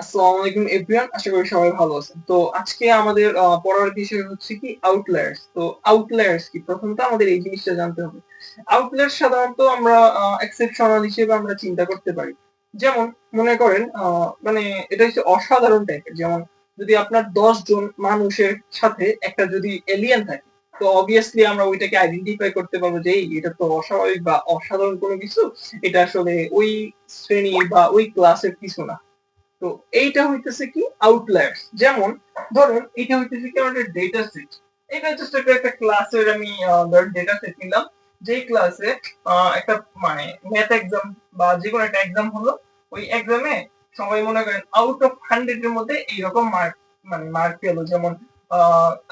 আসসালামু আলাইকুম এভরিওয়ান, আশা করি সবাই ভালো আছেন। তো আজকে আমাদের পড়ার বিষয় হচ্ছে কি আউটলায়ার্স তো আউটলায়ার্স কি? প্রথমত আমাদের এই জিনিসটা জানতে হবে। আউটলায়ার্স সাধারণত আমরা এক্সেপশনাল হিসেবে আমরা চিন্তা করতে পারি। যেমন, মনে করেন মানে এটা হচ্ছে অসাধারণ টাইপের যেমন, যদি আপনার দশ জন মানুষের সাথে একটা যদি এলিয়েন থাকে, তো অবভিয়াসলি আমরা ওইটাকে আইডেন্টিফাই করতে পারব যে এটা তো অস্বাভাবিক বা অসাধারণ কোনো কিছু। এটা আসলে ওই শ্রেণি বা ওই ক্লাসের কিছু না। তো এইটা হইতেছে কি আউটলায়ার্স যেমন, ধরুন এটা হইতেছে কি আমাদের ডেটা সেট এটা জাস্ট একটা একটা ক্লাসের আমি ডেটা সেট নিলাম। যে ক্লাসে একটা মানে ম্যাথ এক্সাম বা যে কোনো একটা এক্সাম হলো, ওই এক্সামে সবাই মনে করেন আউট অফ হান্ড্রেড এর মধ্যে এইরকম মার্ক মানে মার্ক পেল। যেমন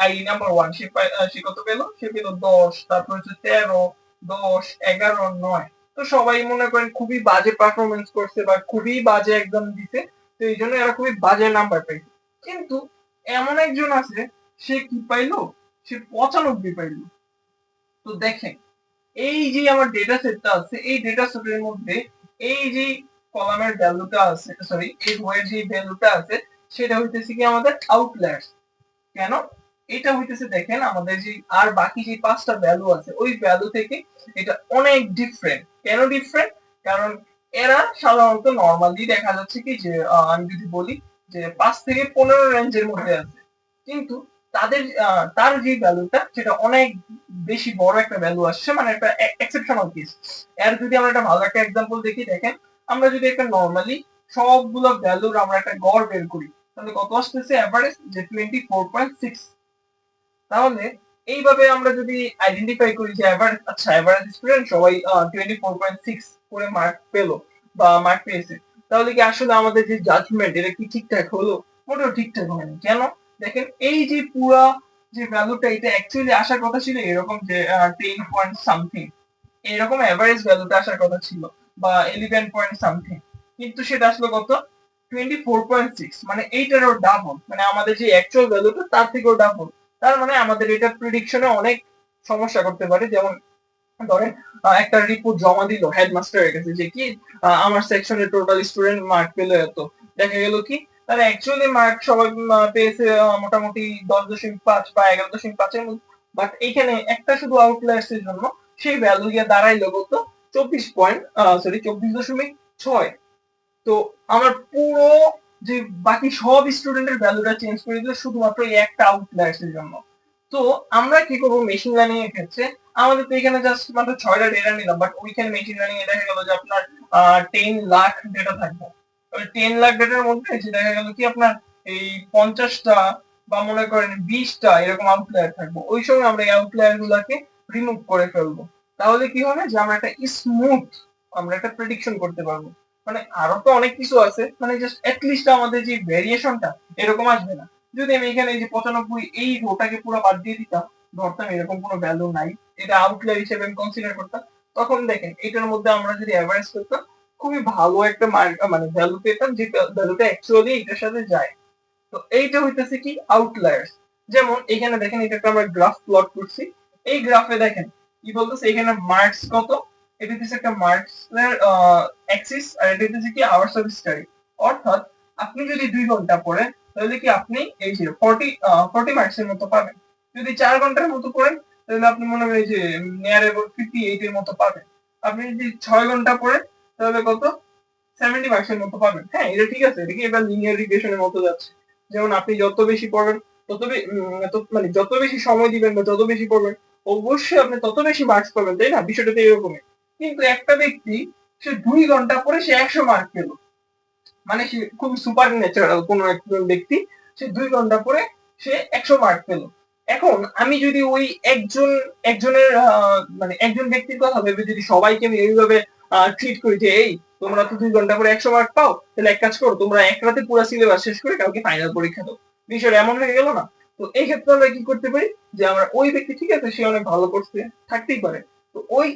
আই নাম্বার ওয়ান সে সে কত পেল? সে পেল দশ, তারপর হচ্ছে তেরো, দশ, এগারো, নয়। তো সবাই মনে করেন খুবই বাজে পারফরমেন্স করছে বা খুবই বাজে এক্সাম দিছে। তো এই জন্য এরা খুবই বাজে নাম্বার পাইছে কিন্তু এমন একজন আছে, সে কি পাইলো? সে পঁচানব্বই পাইলো। তো দেখেন, এই যে আমার ডেটা সেটটা আছে, এই ডেটা সেটের মধ্যে এই যে কলামের ভ্যালুটা আছে সরি এই বইয়ের যে ভ্যালুটা আছে, সেটা হইতেছে কি আমাদের আউটলায়ার্স কেন? এটা হইতেছে দেখেন, আমাদের যে আর বাকি যে পাঁচটা ভ্যালু আছে, ওই ভ্যালু থেকে এটা অনেক ডিফারেন্ট কেন ডিফারেন্ট কারণ এরা সাধারণত নর্মালি দেখা যাচ্ছে কি যে আমি যদি বলি যে পাঁচ থেকে পনেরো রেঞ্জের মধ্যে আছে। কিন্তু তাদের তার যে ভ্যালুটা সেটা অনেক বেশি বড় একটা ভ্যালু আসছে মানে একটা এক্সেপশনাল কেস এর যদি আমরা একটা ভালো একটা এক্সাম্পল দেখি, দেখেন, আমরা যদি একটা নর্মালি সবগুলো ভ্যালুর আমরা একটা গড় বের করি, তাহলে কত আসতেছে অ্যাভারেজ যে টোয়েন্টি ফোর পয়েন্ট সিক্স তাহলে এইভাবে আমরা যদি আইডেন্টিফাই করি যে এভারেজ আচ্ছা এভারেজ স্টুডেন্ট সবাই টোয়েন্টি ফোর পয়েন্ট সিক্স করে মার্ক পেল বা মার্ক পেয়েছে। তাহলে কি আসলে আমাদের যে জাজমেন্ট এটা কি ঠিকঠাক হলো? মোটেও ঠিকঠাক হয়নি। কেন? দেখেন, এই যে পুরা যে ভ্যালুটা এটা অ্যাকচুয়ালি আসার কথা ছিল এরকম যে টেন পয়েন্ট সামথিং এরকম এভারেজ ভ্যালুটা আসার কথা ছিল বা ইলেভেন পয়েন্ট সামথিং কিন্তু সেটা আসলো কত? টোয়েন্টি ফোর পয়েন্ট সিক্স মানে এইটারও ডাবল মানে আমাদের যে অ্যাকচুয়াল ভ্যালুটা তার থেকেও ডাবল তার মানে আমাদের এটা প্রিডিকশনে অনেক সমস্যা করতে পারে। যেমন ধরেন একটা রিপোর্ট জমা দিল হেডমাস্টারের কাছে যে কি আমার সেকশনে টোটাল স্টুডেন্ট মার্ক পেল এত। দেখা গেল কি তারা অ্যাকচুয়ালি মার্ক সবাই পেয়েছে মোটামুটি দশ দশমিক পাঁচ বা এগারো দশমিক পাঁচের মধ্যে বাট এইখানে একটা শুধু আউটলায়ার্স এর জন্য সেই ভ্যালু গিয়ে দাঁড়াইলো কত? চব্বিশ পয়েন্ট সরি চব্বিশ দশমিক ছয়। তো আমার পুরো যে বাকি সব স্টুডেন্টের ভ্যালুটা চেঞ্জ করে দিলে শুধুমাত্র এই একটা আউটলায়ার্স এর জন্য। তো আমরা কি করব মেশিন লার্নিং এর ক্ষেত্রে? আমাদের তো এখানে জাস্ট মাত্র ছয়টা ডেটা নিলাম বাট ওইখানে মেশিন লার্নিং এ দেখা গেল যে আপনার টেন লাখ ডেটা থাকবে। টেন লাখ ডেটার মধ্যে যে দেখা গেল কি আপনার এই পঞ্চাশটা বা মনে করেন বিশটা এরকম আউটলায়ার থাকব। ওই সময় আমরা এই আউটলায়ার গুলাকে রিমুভ করে ফেলব। তাহলে কি হবে? যে আমরা একটা স্মুথ আমরা একটা প্রেডিকশন করতে পারব। মানে আরও তো অনেক কিছু আছে মানে জাস্ট লিস্ট আমাদের যে ভ্যারিয়েশনটা এরকম আসবে না। যদি আমি এখানে যে পঁচানব্বই, এই রোটাকে পুরো বাদ দিয়ে দিতাম, ধরতাম এরকম কোনো ভ্যালু নাই, এটা আউটলায়ার হিসেবে আমি কনসিডার করতাম, তখন দেখেন, এটার মধ্যে আমরা যদি অ্যাভারেজ করতাম, খুবই ভালো একটা মানে ভ্যালু পেতাম যে ভ্যালুটা অ্যাকচুয়ালি এটার সাথে যায়। তো এইটা হইতেছে কি? আউটলায়ার্স যেমন এখানে দেখেন এটা একটা আমরা গ্রাফ প্লট করছি। এই গ্রাফে দেখেন, কি বলতেছে? এখানে মার্কস কত? এটা একটা মার্কস এর অ্যাক্সিস আর এটা হচ্ছে কি আওয়ার্স অফ স্টাডি অর্থাৎ আপনি যদি দুই ঘণ্টা পড়েন তাহলে কি আপনি এই যে ফর্টি ফর্টি মার্কস এর মতো পাবেন। যদি চার ঘণ্টার মতো পড়েন তাহলে আপনি মনে হয় যে নিয়ার অ্যাবাউট ফিফটি এইট এর মতো পাবেন। আপনি যদি ছয় ঘণ্টা পড়েন তাহলে কত? সেভেন্টি মার্কস এর মতো পাবেন। হ্যাঁ এটা ঠিক আছে এটা কি এবার লিনিয়ার রিগ্রেশনের মতো যাচ্ছে। যেমন আপনি যত বেশি পড়বেন তত বে- উম, তত- মানে যত বেশি সময় দিবেন বা যত বেশি পড়বেন অবশ্যই আপনি তত বেশি মার্কস পাবেন তাই না? বিষয়টা তো এরকমই। কিন্তু একটা ব্যক্তি, সে দুই ঘণ্টা পরে সে একশো মার্ক পেল। মানে সে খুব সুপার ন্যাচারাল কোনো একজন ব্যক্তি, সে দুই ঘণ্টা পরে সে একশো মার্ক পেল। এখন আমি যদি ওই একজন, একজনের মানে একজন ব্যক্তির কথা ভেবে যদি সবাইকে আমি এইভাবে ট্রিট করি যে, এই, তোমরা তো দুই ঘণ্টা পরে একশো মার্ক পাও, তাহলে এক কাজ করো, তোমরা এক রাতে পুরো সিলেবাস শেষ করে কাউকে ফাইনাল পরীক্ষা দাও। বিষয়টা এমন হয়ে গেল না। তো এই ক্ষেত্রে আমরা কি করতে পারি? যে, আমরা ওই ব্যক্তি, ঠিক আছে, সে অনেক ভালো করছে, থাকতেই পারে। তো ওই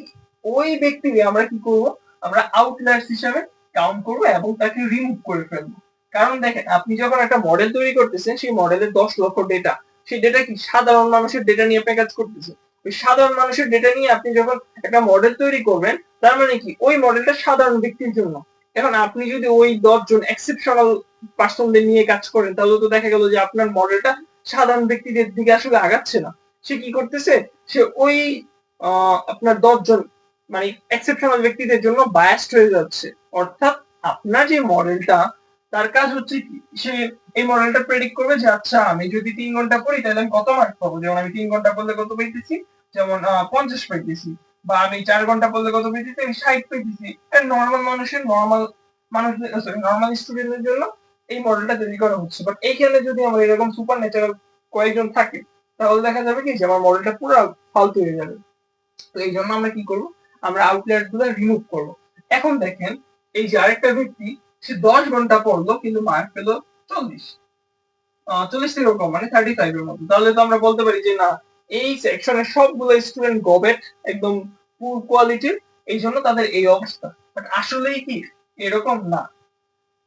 ওই ব্যক্তিকে আমরা কি করব? আমরা আউটলায়ার্স হিসাবে কাউন্ট করব এবং তাকে রিমুভ করে ফেলব। কারণ দেখেন, আপনি যখন একটা মডেল তৈরি করতেছেন, সেই মডেলের দশ লক্ষ ডেটা সেই ডেটা কি? সাধারণ মানুষের ডেটা নিয়ে আপনি কাজ করতেছেন ওই সাধারণ মানুষের ডেটা নিয়ে আপনি যখন একটা মডেল তৈরি করবেন, তার মানে কি? ওই মডেলটা সাধারণ ব্যক্তির জন্য। এখন আপনি যদি ওই দশজন এক্সেপশনাল পার্সনদের নিয়ে কাজ করেন, তাহলে তো দেখা গেল যে আপনার মডেলটা সাধারণ ব্যক্তিদের দিকে আসলে আগাচ্ছে না। সে কি করতেছে? সে ওই আপনার দশজন মানে এক্সেপশনাল ব্যক্তিদের জন্য বায়াস্ট হয়ে যাচ্ছে। অর্থাৎ আপনার যে মডেলটা তার কাজ হচ্ছে কি? সে এই মডেলটা প্রেডিক্ট করবে যে আচ্ছা আমি যদি তিন ঘণ্টা পড়ি, তাহলে আমি কত মার্ক পাবো? যেমন আমি তিন ঘণ্টা পড়লে কত পেয়েছি? যেমন পঞ্চাশ পাইতেছি বা আমি চার ঘণ্টা পড়লে কত পেয়েছি? আমি ষাট পেয়েছি। নর্মাল মানুষের নর্মাল মানুষ নর্মাল স্টুডেন্টের জন্য এই মডেলটা তৈরি করা হচ্ছে। বাট এইখানে যদি আমার এরকম সুপার ন্যাচারাল কয়েকজন থাকে, তাহলে দেখা যাবে কি যে, আমার মডেলটা পুরো ফালতু হয়ে যাবে। তো এই জন্য আমরা কি করব? আমরা আউটলেয়ারগুলো রিমুভ করব। এখন দেখেন, এই যে আরেকটা ব্যক্তি সে দশ ঘণ্টা পড়ল, কিন্তু মার্ক পেল চল্লিশ। চল্লিশ থেকে কম মানে থার্টি ফাইভ এর মতো। তাহলে তো আমরা বলতে পারি যে না, এই সেকশনের সবগুলো স্টুডেন্ট গবেট একদম পুর কোয়ালিটির এই জন্য তাদের এই অবস্থা। বাট আসলেই কি, এরকম না।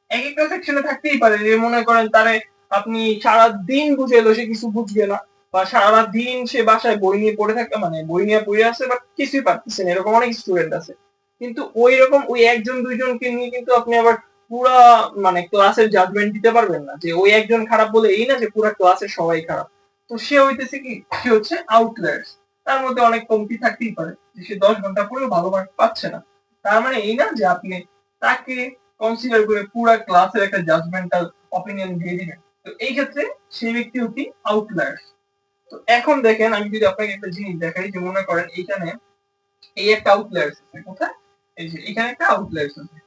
এক একটা সেকশনে থাকতেই পারে যে মনে করেন তারে আপনি সারা দিন বুঝে এলো সে কিছু বুঝবে না। বা সারা দিন সে বাসায় বই নিয়ে পড়ে থাকে মানে বই নিয়ে পড়ে আছে বা কিছুই পারতেছে না। এরকম অনেক স্টুডেন্ট আছে। কিন্তু ওই রকম ওই একজন, দুইজনকে নিয়ে কিন্তু আপনি আবার পুরা মানে ক্লাসের জাজমেন্ট দিতে পারবেন না। যে ওই একজন খারাপ বলে এই না যে পুরা ক্লাসের সবাই খারাপ। তো সে হইতেছে কি, সে হচ্ছে আউটলায়ার্স তার মধ্যে অনেক কমতি থাকতেই পারে। যে সে দশ ঘণ্টা পড়েও ভালো মার্ক পাচ্ছে না। তার মানে এই না যে আপনি তাকে কনসিডার করে পুরা ক্লাসের একটা জাজমেন্টাল অপিনিয়ন দিয়ে দিবেন। তো এই ক্ষেত্রে সেই ব্যক্তি হচ্ছে আউটলায়ার্স তো এখন দেখেন, আমি যদি আপনাকে একটা জিনিস দেখাই, যে মনে করেন এইখানে এই একটা আউটলায়ার্স আছে। কোথায়? এই যে এখানে একটা আউটলায়ার্স আছে।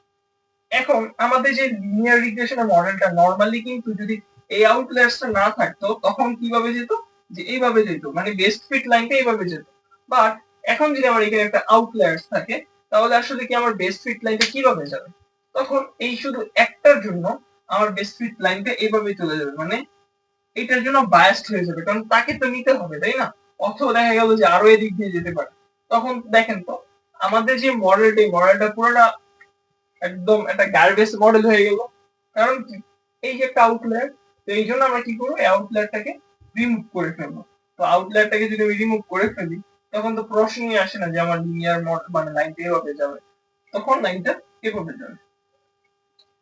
এখন আমাদের যে লিনিয়ার রিগ্রেশনের মডেলটা নর্মালি কিন্তু যদি এই আউটলায়ার্সটা না থাকতো, তখন কীভাবে যেত? যে এইভাবে যেত। মানে বেস্ট ফিট লাইনটা এইভাবে যেত। বাট এখন যদি আমার এখানে একটা আউটলায়ার্স থাকে, তাহলে আসলে কি আমার বেস্ট ফিট লাইনটা কীভাবে যাবে? তখন এই শুধু একটার জন্য আমার বেস্ট ফিট লাইনটা এইভাবে চলে যাবে। মানে এটার জন্য বায়াসড হয়ে যাবে, কারণ তাকে তো নিতে হবে, তাই না? অথবা দেখা গেল যে আরও এদিক দিয়ে যেতে পারে। তখন দেখেন তো, আমাদের যে মডেলটা এই মডেলটা পুরোটা একদম একটা গার্বেজ মডেল হয়ে গেল। কারণ কি? এই যে একটা আউটলেয়ার তো এই জন্য আমরা কি করব? এই আউটলেয়ারটাকে রিমুভ করে ফেলব। তো আউটলেয়ারটাকে যদি আমি রিমুভ করে ফেলি, তখন তো প্রশ্নই আসে না যে আমার লিনিয়ার মানে লাইনটা এভাবে যাবে। তখন লাইনটা এভাবে যাবে।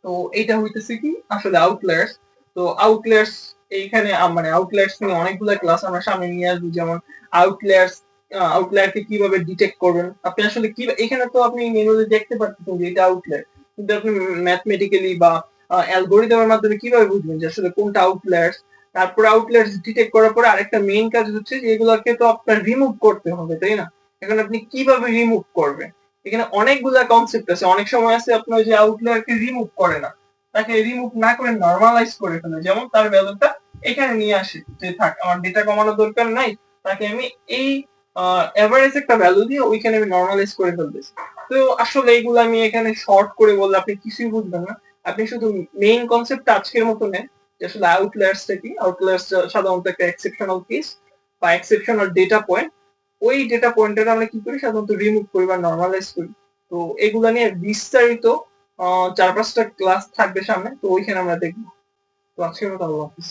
তো এইটা হইতেছে কি? আসলে আউটলেয়ার্স তো আউটলেয়ার্স এইখানে মানে আউটলেয়ার্স নিয়ে অনেকগুলো ক্লাস আমরা সামনে নিয়ে আসব, যেমন আউটলেয়ার্স আউটলেয়ারকে কীভাবে ডিটেক্ট করবেন? আপনি আসলে কি, এখানে তো আপনি মেনুতে দেখতে পাচ্ছেন যে এটা আউটলেয়ার কিন্তু আপনি ম্যাথমেটিক্যালি বা অ্যালগোরিদমের মাধ্যমে কীভাবে বুঝবেন যে আসলে কোনটা আউটলেয়ার্স তারপর আউটলেয়ার্স ডিটেক্ট করার পরে আরেকটা মেইন কাজ হচ্ছে যে এগুলোকে তো আপনার রিমুভ করতে হবে, তাই না? এখন আপনি কীভাবে রিমুভ করবেন? এখানে অনেকগুলা কনসেপ্ট আছে, অনেক সময় আছে আপনার যে আউটলেয়ারকে রিমুভ করে না, তাকে রিমুভ না করে নর্মালাইজ করে ফেলে যেমন তার ভ্যালুটা এখানে নিয়ে আসে। যে থাক, আমার ডেটা কমানোর দরকার নাই, তাকে আমি এই এভারেজ একটা ভ্যালু দিয়ে ওইখানে আমি নর্মালাইজ করে ফেলতেছি। তো আসলে এইগুলো আমি এখানে শর্ট করে বললে আপনি কিছুই বুঝবেন না। আপনি শুধু মেইন কনসেপ্ট আজকের মতো নেন, যে আসলে আউটলায়ার্সটা কি? আউটলায়ার্স সাধারণত একটা এক্সেপশনাল কেস বা এক্সেপশনাল ডেটা পয়েন্ট ওই ডেটা পয়েন্টটা আমরা কি করি? সাধারণত রিমুভ করি বা নর্মালাইজ করি। তো এগুলা নিয়ে বিস্তারিত চার পাঁচটা ক্লাস থাকবে সামনে, তো ওইখানে আমরা দেখব। তো আজকের মতো আল্লাহ হাফিজ।